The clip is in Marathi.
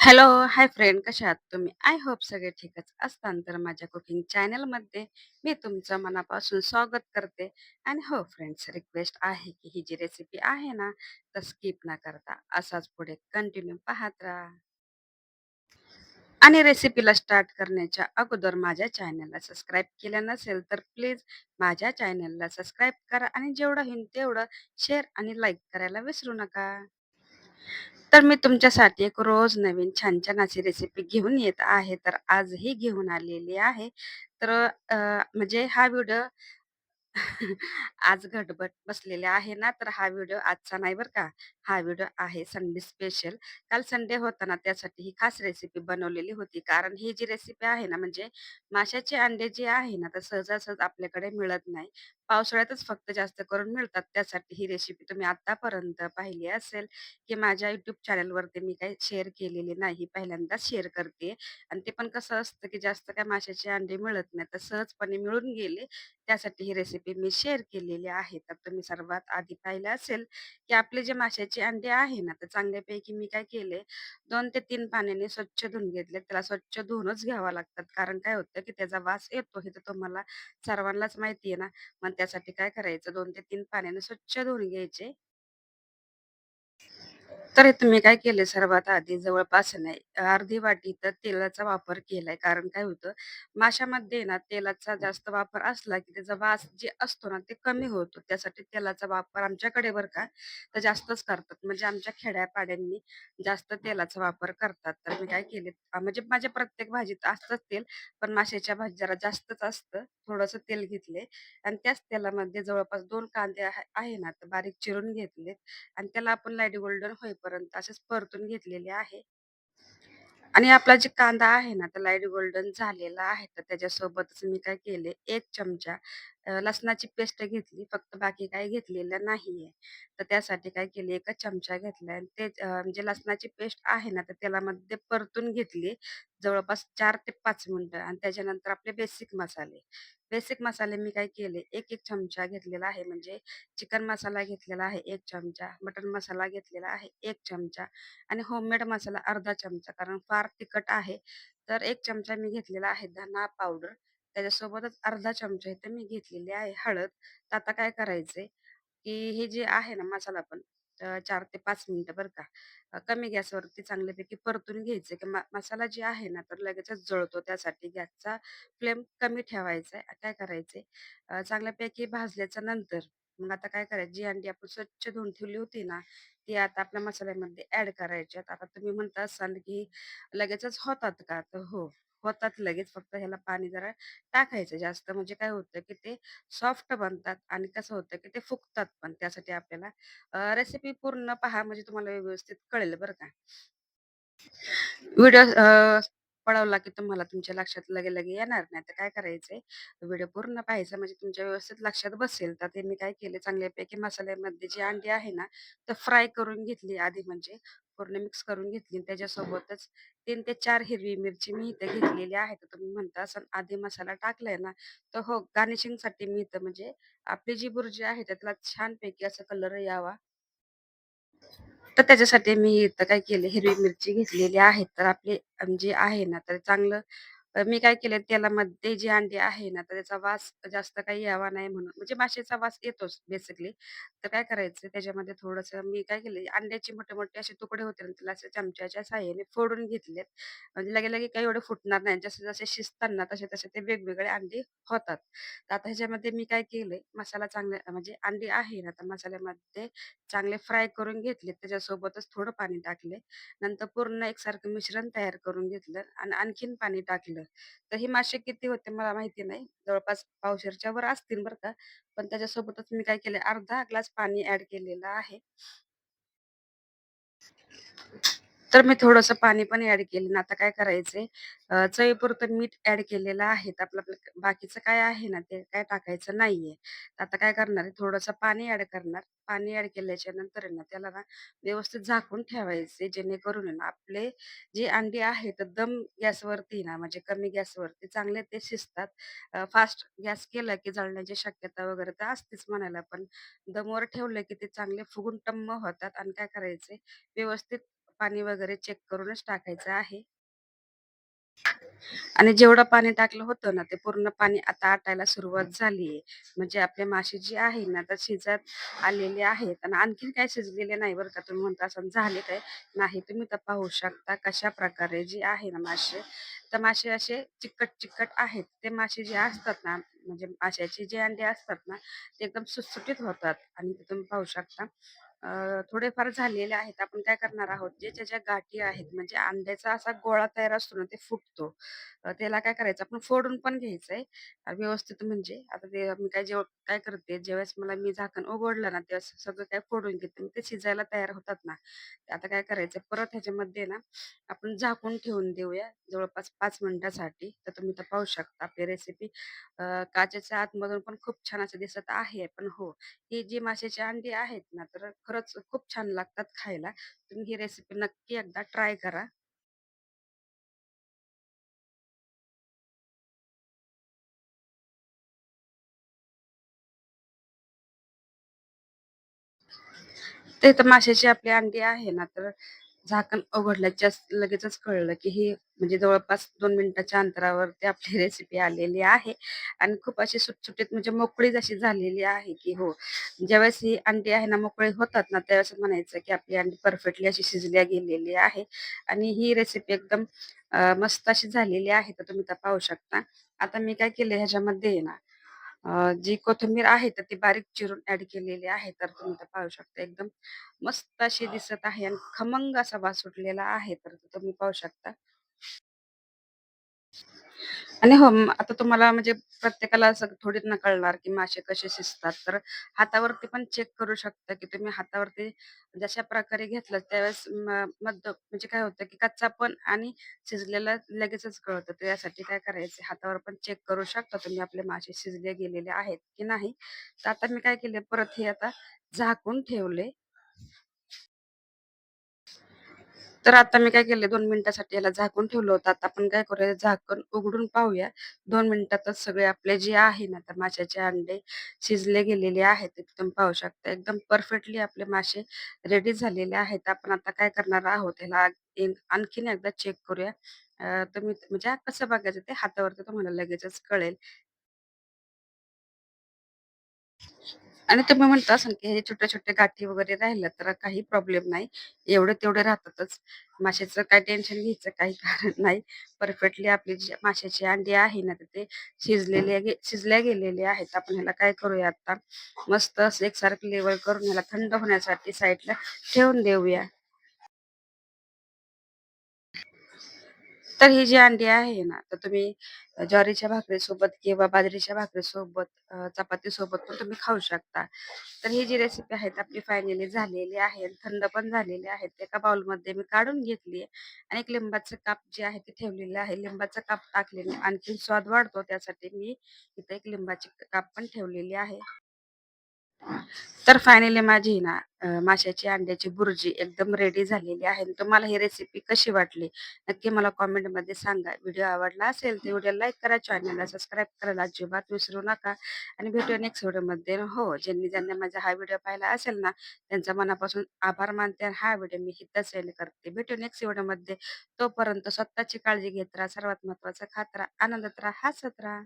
हॅलो, हाय फ्रेंड कशा आहात तुम्ही? आय होप सगळे ठीकच असतान तर माझ्या कुकिंग चॅनलमध्ये मी तुमचं मनापासून स्वागत करते. आणि हो फ्रेंड्स, रिक्वेस्ट आहे की ही जी रेसिपी आहे ना, तर स्किप न करता असाच पुढे कंटिन्यू पाहत राहा. आणि रेसिपीला स्टार्ट करण्याच्या अगोदर माझ्या चॅनलला सबस्क्राईब केलं नसेल, तर प्लीज माझ्या चॅनलला सबस्क्राईब करा आणि जेवढं होईल तेवढं शेअर आणि लाईक करायला विसरू नका. तर मी तुमच्यासाठी एक रोज नवीन छान-छान अशी रेसिपी घेऊन येत आहे. तर आजही घेऊन आलेली आहे. तर अ, म्हणजे हा व्हिडिओ आज घटबट बसलेला आहे ना, तर हा व्हिडिओ आजचा नाही बरं का. हा व्हिडिओ आहे संडे स्पेशल. काल संडे होता ना, त्यासाठी ही खास रेसिपी बनवलेली होती. कारण ही जी रेसिपी आहे ना, म्हणजे माशाचे अंडे जे आहे ना, तर सहजासहज आपल्याकडे मिळत नाही. पावसाळ्यातच फक्त जास्त करून मिळतात. त्यासाठी ही रेसिपी तुम्ही आतापर्यंत पाहिली असेल, की माझ्या युट्यूब चॅनलवरती मी काही शेअर केलेली नाही. पहिल्यांदाच शेअर करते आणि ते पण कसं असतं, की जास्त काय माशाचे अंडे मिळत नाही, तर सहजपणे मिळून गेले त्यासाठी ही रेसिपी मी शेअर केलेली आहे. तर तुम्ही सर्वात आधी पाहिलं असेल, की आपले जे माशाचे अंडे आहे ना, तर चांगल्यापैकी मी काय केले दोन ते तीन पाण्याने स्वच्छ धुवून घेतले. त्याला स्वच्छ धुवूनच घ्यावं लागतात. कारण काय होतं, की त्याचा वास येतो हे तर तुम्हाला सर्वांनाच माहिती आहे ना. मग त्यासाठी काय करायचं दोन ते तीन पाण्याने स्वच्छ धुवून घ्यायचे. तर इथं मी काय केले सर्वात आधी जवळपास नाही अर्धी वाटी तर तेलाचा वापर केलाय. कारण काय होतं माशामध्ये ना तेलाचा जास्त वापर असला की त्याचा वास जे असतो ना ते कमी होतो. त्यासाठी तेलाचा वापर आमच्याकडे बरं का तर जास्तच करतात. म्हणजे आमच्या खेड्यापाड्यांनी जास्त तेलाचा वापर करतात. तर मी काय केले अ, म्हणजे माझ्या प्रत्येक भाजीत असतंच तेल, पण माशाच्या भाजीत जरा जास्तच असतं. थोडंसं तेल घेतले आणि त्याच तेलामध्ये जवळपास 2 कांदे आहे आहे ना तर बारीक चिरून घेतले आणि त्याला आपण लाइट गोल्डन पर्यंत असेच परतून घेतलेले आहे. आणि आपला जे कांदा आहे ना, तर लाइट गोल्डन झालेला आहे. तर त्याच्यासोबतच मी काय केले, एक चमचा अ, लसणाची पेस्ट घेतली. फक्त बाकी काही घेतलेलं नाहीये. तर त्यासाठी काय केली, 1च चमचा घेतलाय आणि ते अ, म्हणजे लसणाची पेस्ट आहे ना, तर तेलामध्ये परतून घेतली जवळपास 4 ते 5 मिनिटं आणि त्याच्यानंतर आपले बेसिक मसाले. बेसिक मसाले मी काय केले, 1-1 चमचा घेतलेला आहे. म्हणजे चिकन मसाला घेतलेला आहे 1 चमचा, मटण मसाला घेतलेला आहे 1 चमचा आणि होममेड मसाला अर्धा चमचा कारण फार तिखट आहे. तर 1 चमचा मी घेतलेला आहे धना पावडर. त्याच्यासोबतच अर्धा चमचा इथे मी घेतलेली आहे हळद. तर आता काय करायचंय, की हे जे आहे ना मसाला पण अ, 4 ते 5 मिनिटं बरं का. अ, कमी गॅसवरती चांगल्यापैकी परतून घ्यायचं की म मसाला जे आहे ना तर लगेचच जळतो. त्यासाठी गॅसचा फ्लेम कमी ठेवायचा आहे. काय करायचंय अ, चांगल्यापैकी भाजल्याच्या नंतर मग आता काय करायचं, जी अंडी आपण स्वच्छ धुवून ठेवली होती ना, ती आता आपल्या मसाल्यामध्ये ॲड करायची आहेत. आता तुम्ही म्हणता असाल, की लगेचच होतात का? तर हो, होतात लगेच. फक्त ह्याला पाणी जरा टाकायचं जास्त म्हणजे काय होतं, की ते सॉफ्ट बनतात आणि कसं होतं, की ते फुगतात पण. त्यासाठी आपल्याला रेसिपी पूर्ण पहा म्हणजे तुम्हाला व्यवस्थित कळेल बरं का. व्हिडिओ पळवला की तुम्हाला तुमच्या लक्षात लगे-लगे येणार नाही. तर काय करायचंय, व्हिडिओ पूर्ण पाहायचा म्हणजे तुमच्या व्यवस्थित लक्षात बसेल. तर ते मी काय केले चांगल्यापैकी मसाल्यामध्ये जी अंडी आहे ना, तर फ्राय करून घेतली आधी म्हणजे पूर्ण मिक्स करून घेतली. त्याच्यासोबतच तीन ते चार हिरवी मिरची मी इथे घेतलेली आहे. तर तुम्ही म्हणता असाल आधी मसाला टाकलाय ना, तर हो गार्निशिंगसाठी मी इथं म्हणजे आपली जी बुर्जी आहे त्याला छानपैकी असा कलर यावा तर त्याच्यासाठी मी इथं काय केलं हिरवी मिरची घेतलेली आहे. तर आपली जी जे आहे ना, तर चांगलं तर मी काय केलं तेलामध्ये जी अंडी आहे ना, तर त्याचा वास जास्त काही यावा नाही म्हणून म्हणजे माशाचा वास येतोच बेसिकली. तर काय करायचं त्याच्यामध्ये थोडंसं मी काय केलं अंड्याचे मोठे-मोठे असे तुकडे होते ना, त्याला असे चमच्याच्या साहाय्याने फोडून घेतलेत. म्हणजे लगे-लगे काही एवढे फुटणार नाही. जसे-जसे शिजतात ना, तसे-तसे ते वेगवेगळे अंडी होतात. तर आता ह्याच्यामध्ये मी काय केलंय, मसाला चांगला म्हणजे अंडी आहे ना, तर मसाल्यामध्ये चांगले फ्राय करून घेतले. त्याच्यासोबतच थोडं पाणी टाकले. नंतर पूर्ण एकसारखं मिश्रण तयार करून घेतलं आणि आणखीन पाणी टाकलं. तर हे मासे किती होते मला माहिती नाही. जवळपास पावशेरच्या वर असतील बरं का. पण त्याच्यासोबतच मी काय केलं अर्धा ग्लास पाणी ॲड केलेलं आहे. तर मी थोडंसं पाणी पण ऍड केलं. आता काय करायचंय अ, चवीपुरतं मीठ ऍड केलेलं आहे. तर आपलं आपलं बाकीचं काय आहे ना, ते काय टाकायचं नाहीये. आता काय करणार आहे, थोडंसं पाणी ऍड करणार. पाणी ऍड केल्याच्यानंतर आहे ना, त्याला ना व्यवस्थित झाकून ठेवायचे. जेणेकरून आहे ना, आपले जे अंडी आहेत, तर दम गॅसवरती ना, म्हणजे कमी गॅसवरती चांगले ते शिजतात. फास्ट गॅस केला की जळण्याची शक्यता वगैरे तर असतेच म्हणायला. पण दमवर ठेवलं की ते चांगले फुगून टम्म होतात आणि काय करायचंय व्यवस्थित पाणी वगैरे चेक करूनच टाकायचं आहे. आणि जेवढं पाणी टाकलं होतं ना, ते पूर्ण पाणी आता आटायला सुरुवात झाली आहे. म्हणजे आपले मासे जे आहे ना, तर शिजत आलेले आहेत आणि आणखीन काही शिजलेले नाही बरं का. तुम्ही म्हणता असं झाले काय? नाही, तुम्ही तर पाहू शकता कशा प्रकारे जे आहे ना मासे, तर मासे असे चिकट-चिकट आहेत. ते मासे जे असतात ना, म्हणजे माशाचे जे अंडे असतात ना, ते एकदम सुटसुटीत होतात आणि ते तुम्ही पाहू शकता. थोडेफार झालेले आहेत. आपण काय करणार आहोत, जे ज्या गाठी आहेत, म्हणजे अंड्याचा असा गोळा तयार असतो ना, ते फुटतो. अ, त्याला काय करायचं आपण फोडून पण घ्यायचंय अ, व्यवस्थित म्हणजे आता ते मी काय जेव्हा काय करते, ज्यावेळेस मला मी झाकण उघडलं ना, तेव्हा सगळं काय फोडून घेते. मग ते शिजायला तयार होतात ना, ते आता काय करायचं परत ह्याच्यामध्ये ना, आपण झाकून ठेवून देऊया जवळपास पाच मिनिटासाठी. तर तुम्ही तर पाहू शकता आपली रेसिपी काचेच्या आतमधून पण खूप छान असं दिसत आहे. पण हो, ही जी माशाची अंडी आहेत ना, तर खरंच खूप छान लागतात खायला. तुम्ही ही रेसिपी नक्की एकदा ट्राय करा. ते तर माशाची आपली अंडी आहे ना, तर झाकण उघडल्याच्याच लगेचच कळलं, की हे म्हणजे जवळपास दोन मिनिटाच्या अंतरावरती आपली रेसिपी आलेली आहे आणि खूप अशी सुटसुटीत म्हणजे मोकळीच अशी झालेली आहे, की हो, ज्यावेळेस ही अंडी आहे ना, मोकळी होतात ना, त्यावेळेस म्हणायचं, की आपली अंडी परफेक्टली अशी शिजल्या गेलेली आहे आणि ही रेसिपी एकदम मस्त अशी झालेली आहे. तर तुम्ही तर पाहू शकता. आता मी काय केलं ह्याच्यामध्ये आहे ना अ, जी कोथिंबीर आहे तर ती बारीक चिरून ॲड केलेली आहे. तर तुम्ही तर पाहू शकता एकदम मस्त अशी दिसत आहे आणि खमंग असा वास सुटलेला आहे. तर तुम्ही पाहू शकता. आणि हो, म आता तुम्हाला म्हणजे प्रत्येकाला असं थोडीच ना कळणार, की मासे कसे शिजतात. तर हातावरती पण चेक करू शकता, की तुम्ही हातावरती जशा प्रकारे घेतलं त्यावेळेस म मध म्हणजे काय होतं, की कच्चा पण आणि शिजलेलं लगेचच कळतं. तर यासाठी काय करायचं हातावर पण चेक करू शकता तुम्ही आपले मासे शिजले गेलेले आहेत की नाही. तर आता मी काय केले परत हे आता झाकून ठेवले तर आता मी काय केलं दोन मिनिटासाठी याला झाकून ठेवलं होतं. आता आपण काय करूया झाकण उघडून पाहूया. दोन मिनिटातच सगळे आपले जे आहे ना, तर माशाचे अंडे शिजले गेलेले आहेत. एकदम तुम्ही पाहू शकता. एकदम परफेक्टली आपले मासे रेडी झालेले आहेत. आपण आता काय करणार आहोत याला आणखीन एकदा चेक करूया. तुम्ही म्हणजे कसं बघायचं ते हातावरती तुम्हाला लगेचच कळेल. आणि तुम्ही म्हणता असाल, की हे छोटे-छोटे गाठी वगैरे राहिलं तर काही प्रॉब्लेम नाही. एवढे-तेवढे राहतातच. माशाचं काही टेन्शन घ्यायचं काही कारण नाही. परफेक्टली आपली जी माशाची अंडी आहे ना, तर ते शिजलेले गे शिजल्या गेलेले आहेत. आपण ह्याला काय करूया आता, मस्त असं एकसारखं लेवल करून ह्याला थंड होण्यासाठी साईडला ठेवून देऊया. तर ही जी अंडी आहे ना, तर तुम्ही ज्वारीच्या भाकरीसोबत किंवा बाजरीच्या भाकरीसोबत, अ, चपातीसोबत पण तुम्ही खाऊ शकता. तर ही जी रेसिपी आहे आपली फायनली झालेली आहे थंड पण झालेली आहेत एका बाउलमध्ये मी काढून घेतली आहे आणि एक लिंबाचं काप जे आहे ते ठेवलेलं आहे. लिंबाचं काप टाकलेलं आणखीन स्वाद वाढतो. त्यासाठी मी इथे एक लिंबाची काप पण ठेवलेली आहे. तर फायनली माझी ना अ, माशाची अंड्याची बुर्जी एकदम रेडी झालेली आहे. आणि तुम्हाला ही रेसिपी कशी वाटली? नक्की मला कॉमेंटमध्ये सांगा. व्हिडिओ आवडला असेल तर व्हिडिओ लाईक करा, चॅनलला सबस्क्राईब करायला अजिबात विसरू नका. आणि भेटूया नेक्स्ट व्हिडिओमध्ये. हो, ज्यांनी ज्यांनी माझा हा व्हिडिओ पाहिला असेल ना, त्यांचा मनापासून आभार मानते आणि हा व्हिडिओ मी इथंच सेंड करते. भेटू नेक्स्ट व्हिडिओमध्ये. तोपर्यंत स्वतःची काळजी घेत राहा. सर्वात महत्त्वाचं खात राहा, आनंदात राहा, हसत राहा.